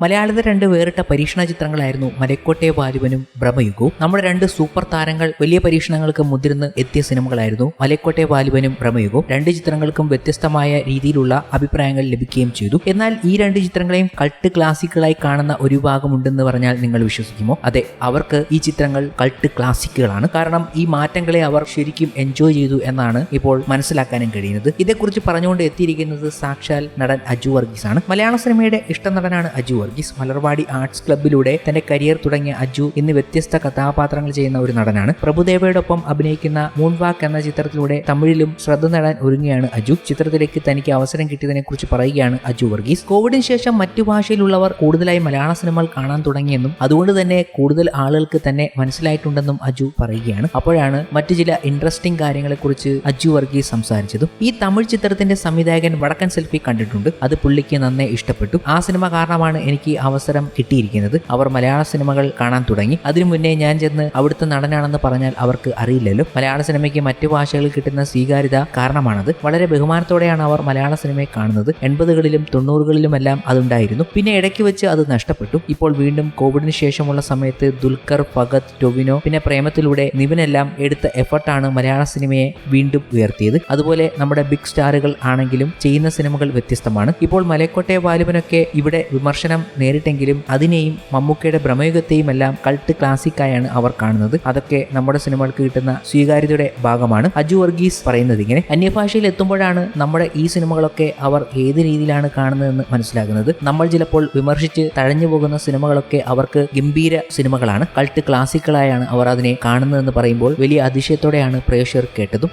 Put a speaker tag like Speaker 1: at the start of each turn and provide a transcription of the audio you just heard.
Speaker 1: മലയാളത്തിലെ രണ്ട് വേറിട്ട പരീക്ഷണ ചിത്രങ്ങളായിരുന്നു മലക്കോട്ടെ ബാലുവനും ഭ്രമയുഗവും നമ്മുടെ രണ്ട് സൂപ്പർ താരങ്ങൾ വലിയ പരീക്ഷണങ്ങൾക്ക് മുതിർന്ന് എത്തിയ സിനിമകളായിരുന്നു മലക്കോട്ടെ ബാലുവനും ഭ്രമയുഗവും രണ്ട് ചിത്രങ്ങൾക്കും വ്യത്യസ്തമായ രീതിയിലുള്ള അഭിപ്രായങ്ങൾ ലഭിക്കുകയും ചെയ്തു. എന്നാൽ ഈ രണ്ട് ചിത്രങ്ങളെയും കൾട്ട് ക്ലാസിക്കുകളായി കാണുന്ന ഒരു വിഭാഗമുണ്ടെന്ന് പറഞ്ഞാൽ നിങ്ങൾ വിശ്വസിക്കുമോ? അതെ അവർക്ക് ഈ ചിത്രങ്ങൾ കൾട്ട് ക്ലാസിക്കുകളാണ് കാരണം ഈ മാറ്റങ്ങളെ അവർ ശരിക്കും എൻജോയ് ചെയ്തു എന്നാണ് ഇപ്പോൾ മനസ്സിലാക്കാനും കഴിയുന്നത്. ഇതേക്കുറിച്ച് പറഞ്ഞുകൊണ്ട് എത്തിയിരിക്കുന്നത് സാക്ഷാൽ നടൻ അജു വർഗീസ് ആണ് മലയാള സിനിമയുടെ ഇഷ്ട നടനാണ് അജു വർഗീസ് മലർവാടി ആർട്സ് ക്ലബ്ബിലൂടെ തന്റെ കരിയർ തുടങ്ങിയ അജു ഇന്ന് വ്യത്യസ്ത കഥാപാത്രങ്ങൾ ചെയ്യുന്ന ഒരു നടനാണ്. പ്രഭുദേവയോടൊപ്പം അഭിനയിക്കുന്ന മൂൺവാക്ക് എന്ന ചിത്രത്തിലൂടെ തമിഴിലും ശ്രദ്ധ നേടാൻ ഒരുങ്ങിയാണ് അജു. ചിത്രത്തിലേക്ക് തനിക്ക് അവസരം കിട്ടിയതിനെ കുറിച്ച് പറയുകയാണ് അജു വർഗീസ്. കോവിഡിന് ശേഷം മറ്റു ഭാഷയിലുള്ളവർ കൂടുതലായി മലയാള സിനിമകൾ കാണാൻ തുടങ്ങിയെന്നും അതുകൊണ്ട് തന്നെ കൂടുതൽ ആളുകൾക്ക് തന്നെ മനസ്സിലായിട്ടുണ്ടെന്നും അജു പറയുകയാണ്. അപ്പോഴാണ് മറ്റു ചില ഇൻട്രസ്റ്റിംഗ് കാര്യങ്ങളെക്കുറിച്ച് അജു വർഗീസ് സംസാരിച്ചതും. ഈ തമിഴ് ചിത്രത്തിന്റെ സംവിധായകൻ വടക്കൻ സെൽഫി കണ്ടിട്ടുണ്ട്. അത് പുള്ളിക്ക് നന്നേ ഇഷ്ടപ്പെട്ടു. ആ സിനിമ കാരണമാണ് എനിക്ക് അവസരം കിട്ടിയിരിക്കുന്നത്. അവർ മലയാള സിനിമകൾ കാണാൻ തുടങ്ങി. അതിനു മുന്നേ ഞാൻ ചെന്ന് അവിടുത്തെ നടനാണെന്ന് പറഞ്ഞാൽ അവർക്ക് അറിയില്ലല്ലോ. മലയാള സിനിമയ്ക്ക് മറ്റു ഭാഷകളിൽ കിട്ടുന്ന സ്വീകാര്യത കാരണമാണത്. വളരെ ബഹുമാനത്തോടെയാണ് അവർ മലയാള സിനിമയെ കാണുന്നത്. എൺപതുകളിലും തൊണ്ണൂറുകളിലുമെല്ലാം അതുണ്ടായിരുന്നു. പിന്നെ ഇടയ്ക്ക് വെച്ച് അത് നഷ്ടപ്പെട്ടു. ഇപ്പോൾ വീണ്ടും കോവിഡിന് ശേഷമുള്ള സമയത്ത് ദുൽഖർ ഫഗത് ടൊവിനോ പിന്നെ പ്രേമത്തിലൂടെ നിവിനെല്ലാം എടുത്ത എഫർട്ടാണ് മലയാള സിനിമയെ വീണ്ടും ഉയർത്തിയത്. അതുപോലെ നമ്മുടെ ബിഗ് സ്റ്റാറുകൾ ആണെങ്കിലും ചെയ്യുന്ന സിനിമകൾ വ്യത്യസ്തമാണ്. ഇപ്പോൾ മലക്കോട്ടെ ബാലുവിനൊക്കെ ഇവിടെ വിമർശനം നേരിട്ടെങ്കിലും അതിനെയും മമ്മൂക്കയുടെ ഭ്രമയുഗത്തെയും എല്ലാം കൾട്ട് ക്ലാസിക്കായാണ് അവർ കാണുന്നത്. അതൊക്കെ നമ്മുടെ സിനിമകൾക്ക് കിട്ടുന്ന സ്വീകാര്യതയുടെ ഭാഗമാണ്. അജു വർഗീസ് പറയുന്നത് ഇങ്ങനെ അന്യഭാഷയിൽ എത്തുമ്പോഴാണ് നമ്മുടെ ഈ സിനിമകളൊക്കെ അവർ ഏത് രീതിയിലാണ് കാണുന്നതെന്ന് മനസ്സിലാകുന്നത്. നമ്മൾ ചിലപ്പോൾ വിമർശിച്ച് തഴഞ്ഞു പോകുന്ന സിനിമകളൊക്കെ അവർക്ക് ഗംഭീര സിനിമകളാണ്. കൾട്ട് ക്ലാസിക്കളായാണ് അവർ അതിനെ കാണുന്നതെന്ന് പറയുമ്പോൾ വലിയ അതിശയത്തോടെയാണ് പ്രേക്ഷകർ കേട്ടതും.